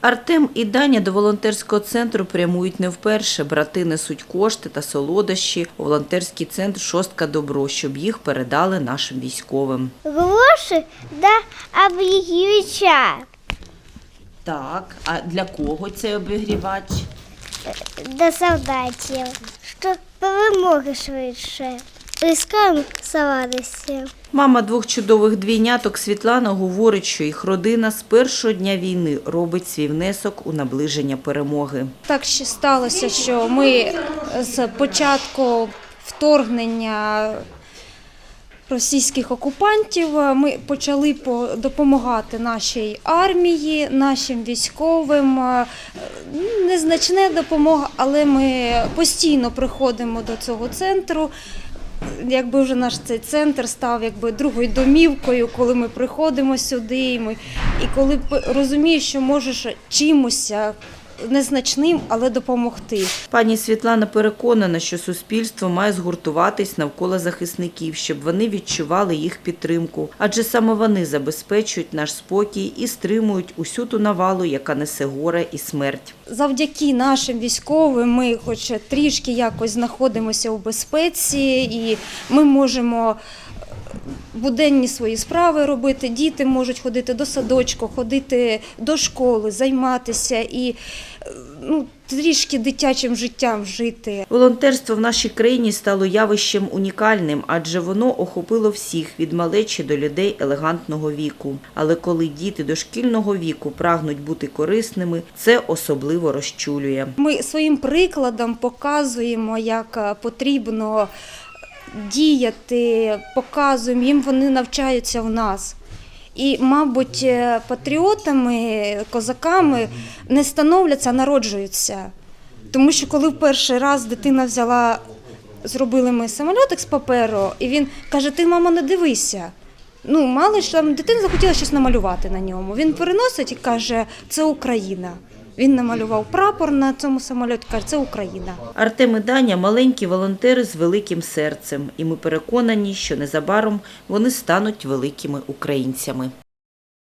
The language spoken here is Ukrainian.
Артем і Даня до волонтерського центру прямують не вперше. Брати несуть кошти та солодощі у волонтерський центр Шостка Добро, щоб їх передали нашим військовим. Гроші для обігрівача, Так, а для кого цей обігрівач? для солдатів, щоб перемоги швидше. Іскам саладості. Мама двох чудових двійняток Світлана говорить, що їх родина з першого дня війни робить свій внесок у наближення перемоги. Так ще сталося, що ми з початку вторгнення російських окупантів ми почали по- допомагати нашій армії, нашим військовим. Е, Незначна допомога, але ми постійно приходимо до цього центру. Якби вже наш цей центр став якби другою домівкою, коли ми приходимо сюди, і, ми, і коли розумієш, що можеш чимось незначним, але допомогти. Пані Світлана переконана, що суспільство має згуртуватись навколо захисників, щоб вони відчували їх підтримку, адже саме вони забезпечують наш спокій і стримують усю ту навалу, яка несе горе і смерть. Завдяки нашим військовим ми хоч трішки якось знаходимося у безпеці, і ми можемо буденні свої справи робити. Діти можуть ходити до садочку, ходити до школи, займатися і е, ну, трішки дитячим життям жити. Волонтерство в нашій країні стало явищем унікальним, адже воно охопило всіх від малечі до людей елегантного віку. Але коли діти дошкільного віку прагнуть бути корисними, це особливо розчулює. Ми своїм прикладом показуємо, як е, потрібно діяти, показуємо їм, вони навчаються в нас. І, мабуть, е, патріотами, козаками не становляться, а народжуються. Тому що коли в перший раз дитина взяла, зробили ми самольотик з паперу, і він каже: Ти, мамо, не дивися. Ну, мало що там дитина захотіла щось намалювати на ньому. Він переносить і каже, це Україна. Він намалював прапор на цьому самоліті, каже, це Україна. Артем і Даня – маленькі волонтери з великим серцем, і ми переконані, що незабаром вони стануть великими українцями.